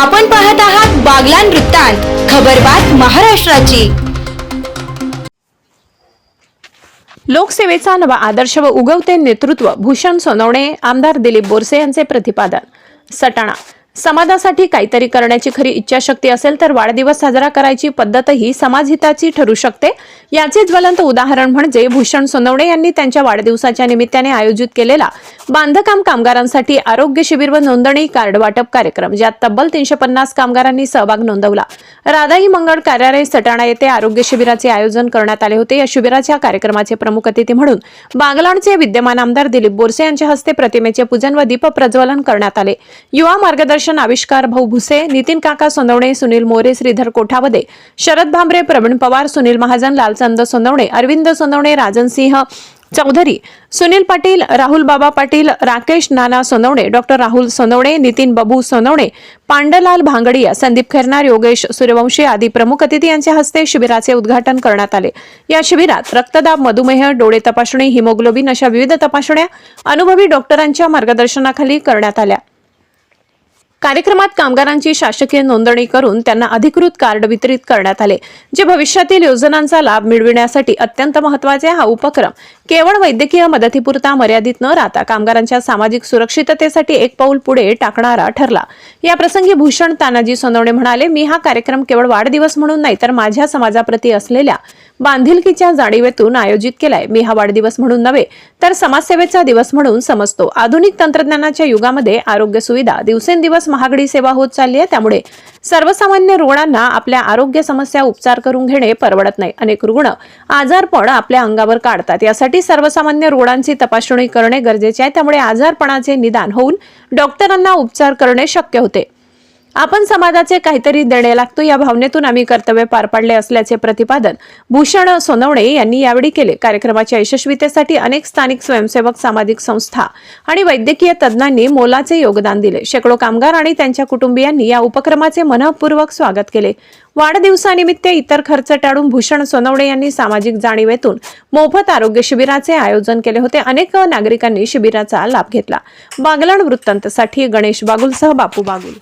आपण पाहत आहात बागलान वृत्तांत खबरबात महाराष्ट्राची. लोकसेवेचा नवा आदर्श व उगवते नेतृत्व भूषण सोनवणे आमदार दिलीप बोरसे यांचे प्रतिपादन. सटाणा समाजासाठी काहीतरी करण्याची खरी इच्छाशक्ती असेल तर वाढदिवस साजरा करायची पद्धतही समाजहिताची ठरू शकते. याचे ज्वलंत उदाहरण म्हणजे भूषण सोनवणे यांनी त्यांच्या वाढदिवसाच्या निमित्ताने आयोजित केलेला बांधकाम कामगारांसाठी आरोग्य शिबिर व नोंदणी कार्ड वाटप कार्यक्रम ज्यात तब्बल तीनशे पन्नास कामगारांनी सहभाग नोंदवला. राधाई मंगळ कार्यालय सटाणा येथे आरोग्य शिबिराचे आयोजन करण्यात आले होते. या शिबिराच्या कार्यक्रमाचे प्रमुख अतिथी म्हणून बागलाणचे विद्यमान आमदार दिलीप बोरसे यांच्या हस्ते प्रतिमेचे पूजन व दीप प्रज्वलन करण्यात आले. युवा मार्गदर्शन आविष्कार भाऊ भुसे नितीन काका सोनवणे सुनील मोरे श्रीधर कोठावदे शरद भांबरे प्रवीण पवार सुनील महाजन लालचंद सोनवणे अरविंद सोनवणे राजन सिंह चौधरी सुनील पाटील राहुल बाबा पाटील राकेश नाना सोनवणे डॉक्टर राहुल सोनवणे नितीन बबू सोनवणे पांडलाल भांगडिया संदीप खैरनार योगेश सूर्यवंशी आदी प्रमुख अतिथी यांच्या हस्ते शिबिराचे उद्घाटन करण्यात आले. या शिबिरात रक्तदाब मधुमेह डोळे तपासणी हिमोग्लोबिन अशा विविध तपासण्या अनुभवी डॉक्टरांच्या मार्गदर्शनाखाली करण्यात आल्या. कार्यक्रमात कामगारांची शासकीय नोंदणी करून त्यांना अधिकृत कार्ड वितरित करण्यात आले जे भविष्यातील योजनांचा लाभ मिळविण्यासाठी अत्यंत महत्त्वाचे हा उपक्रम केवळ वैद्यकीय मदतीपुरता मर्यादित न राहता कामगारांच्या सामाजिक सुरक्षिततेसाठी एक पाऊल पुढे टाकणारा ठरला. या प्रसंगी भूषण तानाजी सोनवणे म्हणाले मी हा कार्यक्रम केवळ वाढदिवस म्हणून नाही तर माझ्या समाजाप्रती असलेल्या बांधिलकीच्या जाणीवेतून आयोजित केलाय. मी हा वाढदिवस म्हणून नव्हे तर समाजसेवेचा दिवस म्हणून समजतो. आधुनिक तंत्रज्ञानाच्या युगामध्ये आरोग्य सुविधा दिवसेंदिवस महागडी सेवा होत चालली आहे. त्यामुळे सर्वसामान्य रुग्णांना आपल्या आरोग्य समस्या उपचार करून घेणे परवडत नाही. अनेक रुग्ण आजारपण आपल्या अंगावर काढतात. यासाठी सर्वसामान्य रुग्णांची तपासणी करणे गरजेचे आहे. त्यामुळे आजारपणाचे निदान होऊन डॉक्टरांना उपचार करणे शक्य होते. आपण समाजाचे काहीतरी देणे लागतो या भावनेतून आम्ही कर्तव्य पार पाडले असल्याचे प्रतिपादन भूषण सोनवणे यांनी यावेळी केले. कार्यक्रमाच्या यशस्वीतेसाठी अनेक स्थानिक स्वयंसेवक सामाजिक संस्था आणि वैद्यकीय तज्ज्ञांनी मोलाचे योगदान दिले. शेकडो कामगार आणि त्यांच्या कुटुंबियांनी या उपक्रमाचे मनपूर्वक स्वागत केले. वाढदिवसानिमित्त इतर खर्च टाळून भूषण सोनवणे यांनी सामाजिक जाणीवेतून मोफत आरोग्य शिबिराचे आयोजन केले होते. अनेक नागरिकांनी शिबिराचा लाभ घेतला. बागलाण वृत्तांतसाठी गणेश बागुलसह बापू बागुल.